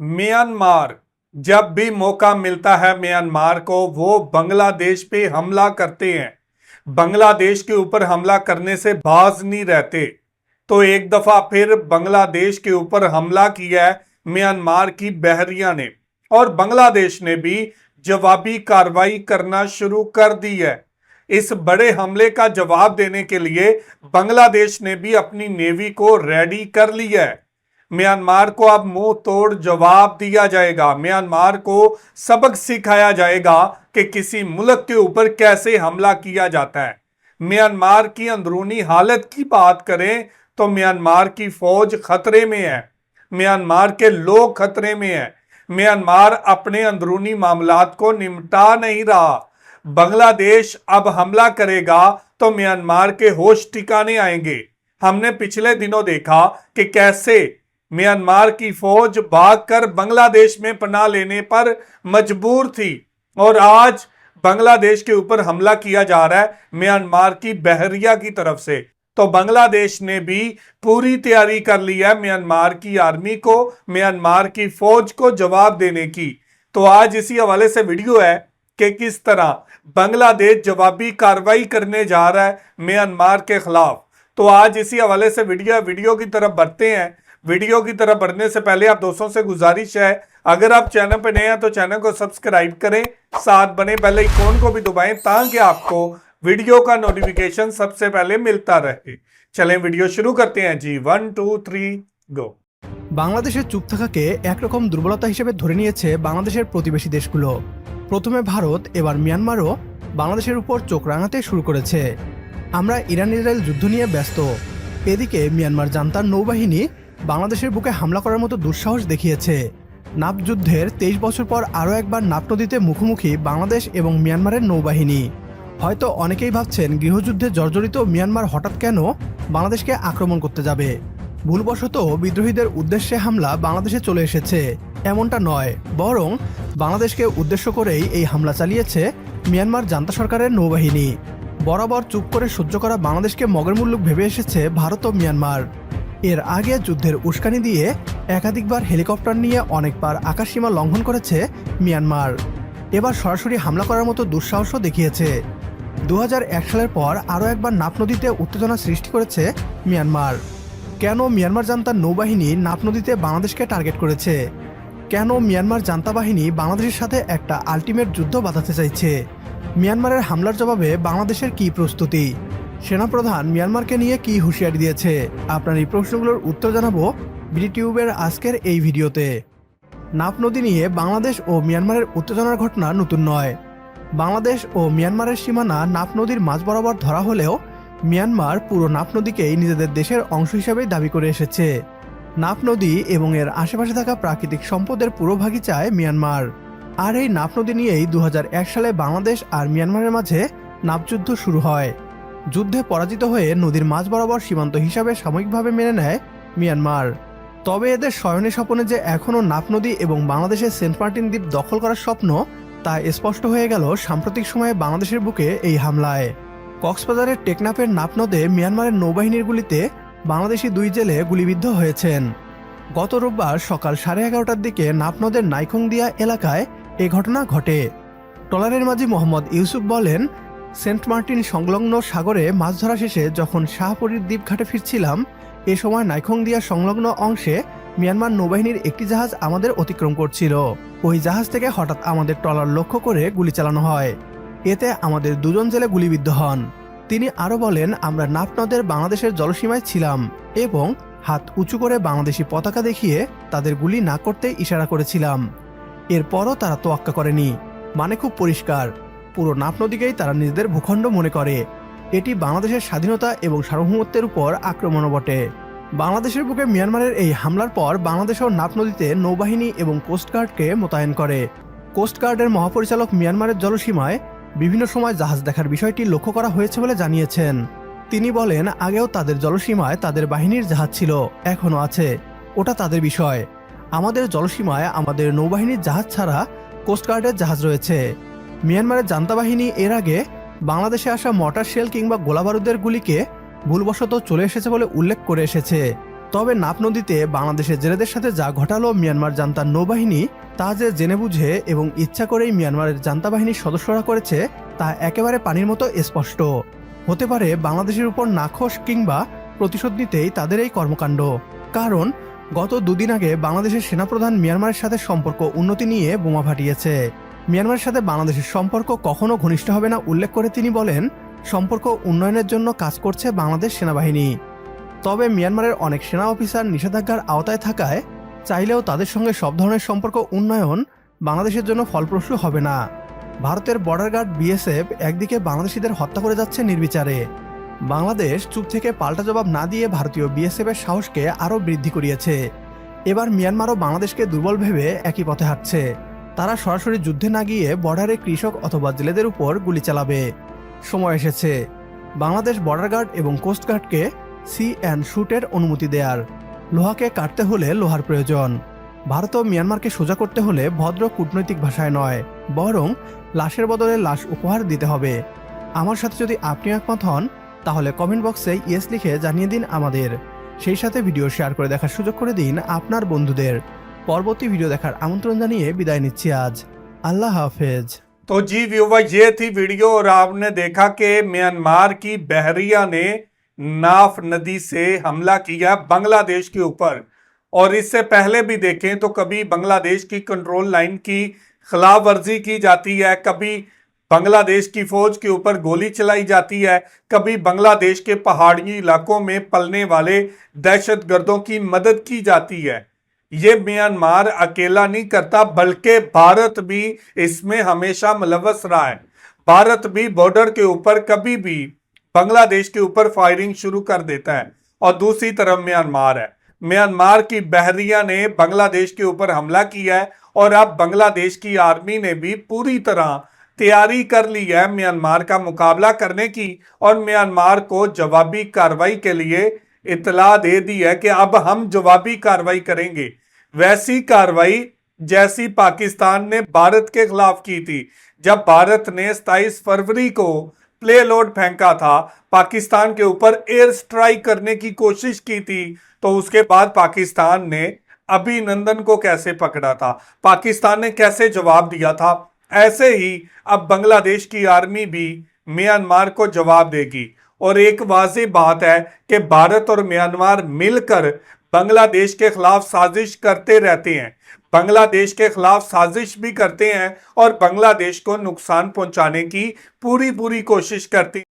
Myanmar, जब भी मौका मिलता है म्यांमार को, वो बांग्लादेश पे हमला करते हैं। बांग्लादेश के ऊपर हमला करने से बाज नहीं रहते। तो एक दफ़ा फिर बांग्लादेश के ऊपर हमला किया है म्यांमार की बहरिया ने। और बांग्लादेश ने भी जवाबी कार्रवाई करना शुरू कर दी है। इस बड़े हमले का जवाब देने के लिए बांग्लादेश ने भी अपनी नेवी को रेडी कर लिया है। म्यांमार को अब मुँह तोड़ जवाब दिया जाएगा। म्यांमार को सबक सिखाया जाएगा कि किसी मुल्क के ऊपर कैसे हमला किया जाता है। म्यांमार की अंदरूनी हालत की बात करें तो म्यांमार की फौज खतरे में है। म्यांमार के लोग खतरे में है। म्यांमार अपने अंदरूनी मामला को निपटा नहीं रहा। बांग्लादेश अब हमला करेगा तो म्यांमार के होश ठिकाने आएँगे। हमने पिछले दिनों देखा कि कैसे म्यांमार की फौज भागकर बांग्लादेश में पनाह लेने पर मजबूर थी और आज बांग्लादेश के ऊपर हमला किया जा रहा है म्यांमार की बहरिया की तरफ़ से। तो बांग्लादेश ने भी पूरी तैयारी कर ली है म्यांमार की आर्मी को, म्यांमार की फौज को जवाब देने की। तो आज इसी हवाले से वीडियो है कि किस तरह बांग्लादेश जवाबी कार्रवाई करने जा रहा है म्यांमार के खिलाफ। तो आज इसी हवाले से वीडियो वीडियो की तरफ़ बढ़ते हैं। वीडियो की तरफ बढ़ने से पहले आप दोस्तों से गुजारिश है अगर आप चैनल पर नए हैं तो चैनल को सब्सक्राइब करें साथ बने पहले आइकॉन को भी दबाएं ताकि आपको वीडियो का नोटिफिकेशन सबसे पहले मिलता रहे चलें वीडियो शुरू करते हैं जी वन टू थ्री गो বাংলাদেশের চুপ থাকাকে একরকম দুর্বলতা হিসেবে ধরে নিয়েছে বাংলাদেশের প্রতিবেশী দেশগুলো প্রথমে ভারত এবার মিয়ানমারও বাংলাদেশের উপর চোখ রাঙাতে শুরু করেছে আমরা ইরান ইসরায়েল যুদ্ধ নিয়ে ব্যস্ত এদিকে মিয়ানমার জান্তার নৌবাহিনী বাংলাদেশের বুকে হামলা করার মতো দুঃসাহস দেখিয়েছে। নাপ যুদ্ধের তেইশ বছর পর আরও একবার নাপ নদীতে মুখোমুখি বাংলাদেশ এবং মিয়ানমারের নৌবাহিনী। হয়তো অনেকেই ভাবছেন গৃহযুদ্ধে জর্জরিত মিয়ানমার হঠাৎ কেন বাংলাদেশকে আক্রমণ করতে যাবে? ভুলবশত বিদ্রোহীদের উদ্দেশ্যে হামলা বাংলাদেশে চলে এসেছে। এমনটা নয়, বরং বাংলাদেশকে উদ্দেশ্য করেই এই হামলা চালিয়েছে মিয়ানমার জান্তা সরকারের নৌবাহিনী। বরাবর চুপ করে সহ্য করা বাংলাদেশকে মগের মুল্লুক ভেবে এসেছে ভারত ও মিয়ানমার। এর আগে যুদ্ধের উস্কানি দিয়ে একাধিকবার হেলিকপ্টার নিয়ে অনেকবার আকাশসীমা লঙ্ঘন করেছে মিয়ানমার। এবার সরাসরি হামলা করার মতো দুঃসাহসও দেখিয়েছে। দু হাজার এক সালের পর আরও একবার নাপ নদীতে উত্তেজনা সৃষ্টি করেছে মিয়ানমার। কেন মিয়ানমার জান্তার নৌবাহিনী নাপ নদীতে বাংলাদেশকে টার্গেট করেছে? কেন মিয়ানমার জান্তা বাহিনী বাংলাদেশের সাথে একটা আলটিমেট যুদ্ধ বাঁধাতে চাইছে? মিয়ানমারের হামলার জবাবে বাংলাদেশের কি প্রস্তুতি? সেনাপ্রধান মিয়ানমারকে নিয়ে কি হুঁশিয়ারি দিয়েছে? আপনার এই প্রশ্নগুলোর উত্তর জানাব বিডিটিউবের আজকের এই ভিডিওতে। নাপ নদী নিয়ে বাংলাদেশ ও মিয়ানমারের উত্তেজনার ঘটনা নতুন নয়। বাংলাদেশ ও মিয়ানমারের সীমানা নাপ নদীর মাঝ বরাবর ধরা হলেও মিয়ানমার পুরো নাপ নদীকেই নিজেদের দেশের অংশ হিসেবেই দাবি করে এসেছে। নাপ নদী এবং এর আশেপাশে থাকা প্রাকৃতিক সম্পদের পুরোভাগই চায় মিয়ানমার। আর এই নাপ নদী নিয়েই দু হাজার এক সালে বাংলাদেশ আর মিয়ানমারের মাঝে নাপযুদ্ধ শুরু হয়। যুদ্ধে পরাজিত হয়ে নদীর মাঝ বরাবর সীমান্ত হিসাবে সাময়িকভাবে মেনে নেয় মিয়ানমার। তবে এদের শয়নে স্বপনে যে এখনও নাপ নদী এবং বাংলাদেশের সেন্ট মার্টিন দ্বীপ দখল করার স্বপ্ন, তা স্পষ্ট হয়ে গেল সাম্প্রতিক সময়ে বাংলাদেশের বুকে এই হামলায়। কক্সবাজারের টেকনাফের নাপ নদে মিয়ানমারের নৌবাহিনীর গুলিতে বাংলাদেশি দুই জেলে গুলিবিদ্ধ হয়েছেন। গত রোববার সকাল সাড়ে এগারোটার দিকে নাপ নদের নাইখংদিয়া এলাকায় এ ঘটনা ঘটে। ট্রলারের মাঝি মোহাম্মদ ইউসুফ বলেন সেন্ট মার্টিন সংলগ্ন সাগরে মাছ ধরা শেষে যখন শাহপুরীর দ্বীপ ঘাটে ফিরছিলাম, এ সময় নাইখংদিয়া সংলগ্ন অংশে মিয়ানমার নৌবাহিনীর একটি জাহাজ আমাদের অতিক্রম করছিল। ওই জাহাজ থেকে হঠাৎ আমাদের ট্রলার লক্ষ্য করে গুলি চালানো হয়। এতে আমাদের দুজন জেলে গুলিবিদ্ধ হন। তিনি আরও বলেন, আমরা নাপ নদের বাংলাদেশের জলসীমায় ছিলাম এবং হাত উঁচু করে বাংলাদেশি পতাকা দেখিয়ে তাদের গুলি না করতে ইশারা করেছিলাম। এরপরও তারা তোয়াক্কা করেনি। মানে খুব পরিষ্কার। পুরো নাপ নদীকেই তারা নিজেদের ভূখণ্ড মনে করে। এটি বাংলাদেশের স্বাধীনতা এবং সার্বভৌমত্বের উপর আক্রমণও বটে। বাংলাদেশের বুকে মিয়ানমারের এই হামলার পর বাংলাদেশ ও নাপ নদীতে নৌবাহিনী এবং কোস্টগার্ডকে মোতায়েন করে। কোস্টগার্ডের মহাপরিচালক মিয়ানমারের জলসীমায় বিভিন্ন সময় জাহাজ দেখার বিষয়টি লক্ষ্য করা হয়েছে বলে জানিয়েছেন। তিনি বলেন, আগেও তাদের জলসীমায় তাদের বাহিনীর জাহাজ ছিল, এখনও আছে। ওটা তাদের বিষয়। আমাদের জলসীমায় আমাদের নৌবাহিনীর জাহাজ ছাড়া কোস্টগার্ডের জাহাজ রয়েছে। মিয়ানমারের জান্তা বাহিনী এর আগে বাংলাদেশে আসা মটার শেল কিংবা গোলাবারুদের গুলিকে ভুলবশত চলে এসেছে বলে উল্লেখ করে এসেছে। তবে নাপ নদীতে বাংলাদেশের জেলেদের সাথে যা ঘটালো মিয়ানমার জান্তার নৌবাহিনী, তা যে জেনে বুঝে এবং ইচ্ছা করেই মিয়ানমারের জান্তা বাহিনীর সদস্যরা করেছে, তা একেবারে পানির মতো স্পষ্ট। হতে পারে বাংলাদেশের উপর নাখোশ কিংবা প্রতিশোধ নিতেই তাদের এই কর্মকাণ্ড। কারণ, গত দুদিন আগে বাংলাদেশের সেনাপ্রধান মিয়ানমারের সাথে সম্পর্ক উন্নতি নিয়ে বোমা ফাটিয়েছে। মিয়ানমারের সাথে বাংলাদেশের সম্পর্ক কখনো ঘনিষ্ঠ হবে না, উল্লেখ করে তিনি বলেন, সম্পর্ক উন্নয়নের জন্য কাজ করছে বাংলাদেশ সেনাবাহিনী। তবে মিয়ানমারের অনেক সেনা অফিসার নিষেধাজ্ঞার আওতায় থাকায় চাইলেও তাদের সঙ্গে সব ধরনের সম্পর্ক উন্নয়ন বাংলাদেশের জন্য ফলপ্রসূ হবে না। ভারতের বর্ডার গার্ড বিএসএফ একদিকে বাংলাদেশিদের হত্যা করে যাচ্ছে নির্বিচারে। বাংলাদেশ চুপ থেকে পাল্টা জবাব না দিয়ে ভারতীয় বিএসএফ এর সাহসকে আরও বৃদ্ধি করিয়েছে। এবার মিয়ানমারও বাংলাদেশকে দুর্বল ভেবে একই পথে হাঁটছে। তারা সরাসরি যুদ্ধে না গিয়ে বর্ডারে কৃষক অথবা জেলেদের উপর গুলি চালাবে। সময় এসেছে। বাংলাদেশ বর্ডার গার্ড এবং কোস্টগার্ডকে সি অ্যান্ড শুটের অনুমতি দেয়ার। লোহাকে কাটতে হলে লোহার প্রয়োজন। ভারত ও মিয়ানমারকে সোজা করতে হলে ভদ্র কূটনৈতিক ভাষায় নয়, বরং লাশের বদলে লাশ উপহার দিতে হবে। আমার সাথে যদি আপনি একমত হন, তাহলে কমেন্ট বক্সে ইয়েস লিখে জানিয়ে দিন আমাদের। সেই সাথে ভিডিও শেয়ার করে দেখার সুযোগ করে দিন আপনার বন্ধুদের। পরবর্তী ভিডিও দেখার আমন্ত্রণ জানিয়ে বিদায় নিচ্ছি আজ আল্লাহ হাফেজ तो जी व्यूवर ये थी वीडियो और आपने देखा कि म्यांमार की बहरिया ने नाफ नदी से हमला किया बांग्लादेश के ऊपर और इससे पहले भी देखें तो कभी बांग्लादेश की कंट्रोल लाइन की खिलाफ वर्जी की जाती है कभी बांग्लादेश की फौज के ऊपर गोली चलाई जाती है कभी बांग्लादेश के पहाड़ी इलाकों में पलने वाले दहशतगर्दों की मदद की जाती है ये म्यांमार अकेला नहीं करता, बल्कि भारत भी इसमें हमेशा मुलवस रहा है। भारत भी बॉर्डर के ऊपर, कभी भी बांग्लादेश के ऊपर फायरिंग शुरू कर देता है। और दूसरी तरफ़ म्यांमार है। म्यांमार की बहरिया ने बांग्लादेश के ऊपर हमला किया है और अब बांग्लादेश की आर्मी ने भी पूरी तरह तैयारी कर ली है म्यांमार का मुकाबला करने की और म्यांमार को जवाबी कार्रवाई के लिए इतला दे दी है कि अब हम जवाबी कार्रवाई करेंगे। वैसी कार्रवाई जैसी पाकिस्तान ने भारत के खिलाफ की थी। जब भारत ने 27 फरवरी को प्ले लोड फेंका था, पाकिस्तान के ऊपर एयर स्ट्राइक करने की कोशिश की थी तो उसके बाद पाकिस्तान ने अभिनंदन को कैसे पकड़ा था? पाकिस्तान ने कैसे जवाब दिया था? ऐसे ही अब बांग्लादेश की आर्मी भी म्यांमार को जवाब देगी। और एक वाजह बात है कि भारत और म्यांमार मिलकर बांग्लादेश के खिलाफ साजिश करते रहते हैं। बांग्लादेश के खिलाफ साजिश भी करते हैं और बांग्लादेश को नुकसान पहुँचाने की पूरी पूरी कोशिश करते हैं।